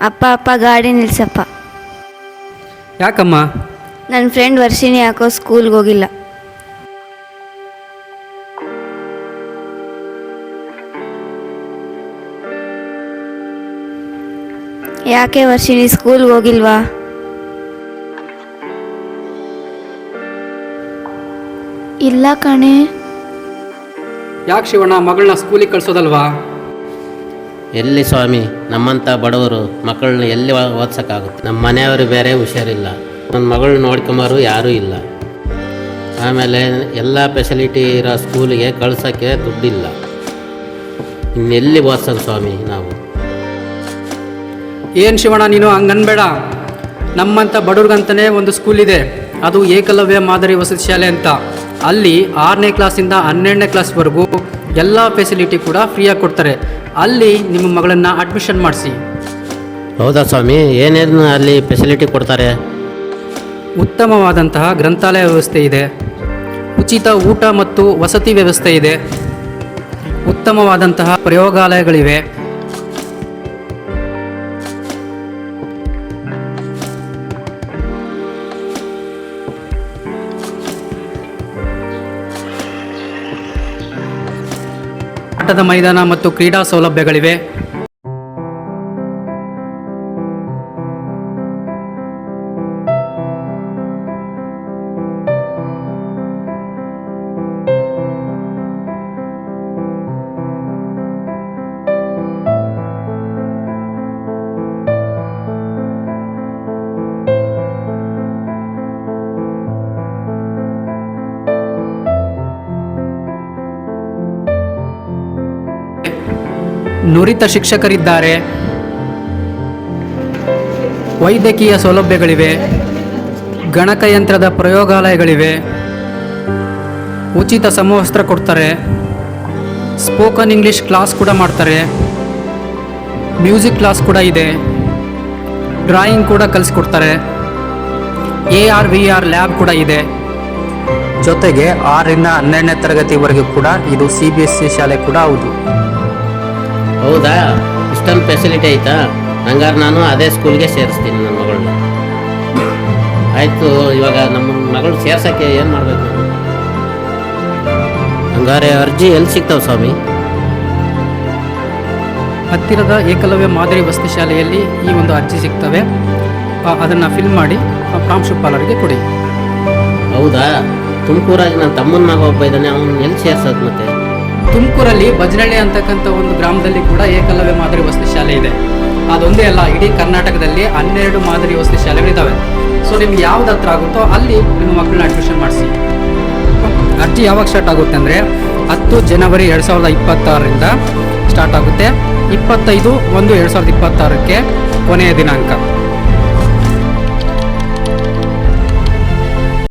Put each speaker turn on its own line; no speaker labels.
ಅಪ್ಪ ಅಪ್ಪ ಗಾಡಿ ನಿಲ್ಸಪ್ಪ.
ಯಾಕಮ್ಮ?
ನನ್ನ ಫ್ರೆಂಡ್ ವರ್ಷಿಣಿ ಯಾಕೋ ಸ್ಕೂಲ್ಗೆ ಹೋಗಿಲ್ಲ. ಯಾಕೆ ವರ್ಷಿಣಿ ಸ್ಕೂಲ್ಗೆ ಹೋಗಿಲ್ವಾ? ಇಲ್ಲ ಕಣೆ.
ಯಾಕೆ ಶಿವಣ್ಣ ಮಗಳನ್ನ ಸ್ಕೂಲಿಗೆ ಕಳ್ಸೋದಲ್ವಾ?
ಎಲ್ಲಿ ಸ್ವಾಮಿ? ನಮ್ಮಂಥ ಬಡವರು ಮಕ್ಕಳನ್ನ ಎಲ್ಲಿ ಓದ್ಸೋಕ್ಕಾಗುತ್ತೆ? ನಮ್ಮ ಮನೆಯವರು ಬೇರೆ ಹುಷಾರಿಲ್ಲ. ನನ್ನ ಮಗಳು ನೋಡ್ಕೊಂಬರು ಯಾರೂ ಇಲ್ಲ. ಆಮೇಲೆ ಎಲ್ಲ ಫೆಸಿಲಿಟಿ ಇರೋ ಸ್ಕೂಲಿಗೆ ಕಳ್ಸೋಕ್ಕೆ ದುಡ್ಡಿಲ್ಲ. ಇನ್ನೆಲ್ಲಿ ಓದ್ಸೋದು ಸ್ವಾಮಿ ನಾವು?
ಏನು ಶಿವಣ್ಣ ನೀನು ಹಂಗನ್ಬೇಡ ನಮ್ಮಂಥ ಬಡವ್ರಿಗಂತಲೇ ಒಂದು ಸ್ಕೂಲ್ ಇದೆ. ಅದು ಏಕಲವ್ಯ ಮಾದರಿ ವಸತಿ ಶಾಲೆ ಅಂತ. ಅಲ್ಲಿ ಆರನೇ ಕ್ಲಾಸಿಂದ ಹನ್ನೆರಡನೇ ಕ್ಲಾಸ್ವರೆಗೂ ಎಲ್ಲ ಫೆಸಿಲಿಟಿ ಕೂಡ ಫ್ರೀಯಾಗಿ ಕೊಡ್ತಾರೆ. ಅಲ್ಲಿ ನಿಮ್ಮ ಮಗಳನ್ನು ಅಡ್ಮಿಷನ್ ಮಾಡಿಸಿ.
ಹೌದಾ ಸ್ವಾಮಿ? ಏನೇನು ಅಲ್ಲಿ ಫೆಸಿಲಿಟಿ ಕೊಡ್ತಾರೆ?
ಉತ್ತಮವಾದಂತಹ ಗ್ರಂಥಾಲಯ ವ್ಯವಸ್ಥೆ ಇದೆ. ಉಚಿತ ಊಟ ಮತ್ತು ವಸತಿ ವ್ಯವಸ್ಥೆ ಇದೆ. ಉತ್ತಮವಾದಂತಹ ಪ್ರಯೋಗಾಲಯಗಳಿವೆ. ಆಟದ ಮೈದಾನ ಮತ್ತು ಕ್ರೀಡಾ ಸೌಲಭ್ಯಗಳಿವೆ. ನುರಿತ ಶಿಕ್ಷಕರಿದ್ದಾರೆ. ವೈದ್ಯಕೀಯ ಸೌಲಭ್ಯಗಳಿವೆ. ಗಣಕಯಂತ್ರದ ಪ್ರಯೋಗಾಲಯಗಳಿವೆ. ಉಚಿತ ಸಮವಸ್ತ್ರ ಕೊಡ್ತಾರೆ. ಸ್ಪೋಕನ್ ಇಂಗ್ಲೀಷ್ ಕ್ಲಾಸ್ ಕೂಡ ಮಾಡ್ತಾರೆ. ಮ್ಯೂಸಿಕ್ ಕ್ಲಾಸ್ ಕೂಡ ಇದೆ. ಡ್ರಾಯಿಂಗ್ ಕೂಡ ಕಲಿಸ್ಕೊಡ್ತಾರೆ. A R, V R lab ಕೂಡ ಇದೆ. ಜೊತೆಗೆ ಆರರಿಂದ ಹನ್ನೆರಡನೇ ತರಗತಿವರೆಗೂ ಕೂಡ ಇದು ಸಿ ಬಿ ಎಸ್ ಸಿ ಶಾಲೆ ಕೂಡ ಹೌದು.
ಹೌದಾ? ಇಷ್ಟೊಂದು ಫೆಸಿಲಿಟಿ ಐತಾ ಹಂಗಾರೆ ನಾನು ಅದೇ ಸ್ಕೂಲ್ಗೆ ಸೇರಿಸ್ತೀನಿ ನನ್ನ ಮಗಳನ್ನ ಆಯಿತು ಇವಾಗ ನಮ್ಮ ಮಗಳು ಸೇರ್ಸೋಕ್ಕೆ ಏನು ಮಾಡಬೇಕು? ಹಂಗಾರೆ ಅರ್ಜಿ ಎಲ್ಲಿ ಸಿಗ್ತಾವೆ ಸ್ವಾಮಿ?
ಹತ್ತಿರದ ಏಕಲವ್ಯ ಮಾದರಿ ವಸತಿ ಶಾಲೆಯಲ್ಲಿ ಈ ಒಂದು ಅರ್ಜಿ ಸಿಗ್ತವೆ. ಅದನ್ನು ಫಿಲ್ ಮಾಡಿ ಪ್ರಾಂಶುಪಾಲರಿಗೆ ಕೊಡಿ.
ಹೌದಾ? ತುಮಕೂರಾಗಿ ನನ್ನ ತಮ್ಮನ ಮಗ ಒಬ್ಬ ಇದ್ದಾನೆ ಅವನು ಎಲ್ಲಿ ಸೇರ್ಸೋದು ಮತ್ತೆ?
ತುಮಕೂರಲ್ಲಿ ಬಜನಳ್ಳಿ ಅಂತಕ್ಕಂಥ ಒಂದು ಗ್ರಾಮದಲ್ಲಿ ಕೂಡ ಏಕಲವ್ಯ ಮಾದರಿ ವಸತಿ ಶಾಲೆ ಇದೆ. ಅದೊಂದೇ ಅಲ್ಲ, ಇಡೀ ಕರ್ನಾಟಕದಲ್ಲಿ ಹನ್ನೆರಡು ಮಾದರಿ ವಸತಿ ಶಾಲೆಗಳಿದ್ದಾವೆ ಸೊ ನಿಮ್ಗೆ ಯಾವ್ದು ಹತ್ರ ಆಗುತ್ತೋ ಅಲ್ಲಿ ನಿಮ್ಮ ಮಕ್ಕಳನ್ನ ಅಡ್ಮಿಷನ್ ಮಾಡಿಸಿ. ಅರ್ಜಿ ಯಾವಾಗ ಸ್ಟಾರ್ಟ್ ಆಗುತ್ತೆ ಅಂದರೆ ಹತ್ತು ಜನವರಿ ಎರಡು ಸಾವಿರದ ಇಪ್ಪತ್ತಾರರಿಂದ ಸ್ಟಾರ್ಟ್ ಆಗುತ್ತೆ. ಇಪ್ಪತ್ತೈದು ಒಂದು ಎರಡು ಸಾವಿರದ ಇಪ್ಪತ್ತಾರಕ್ಕೆ ಕೊನೆಯ ದಿನಾಂಕ.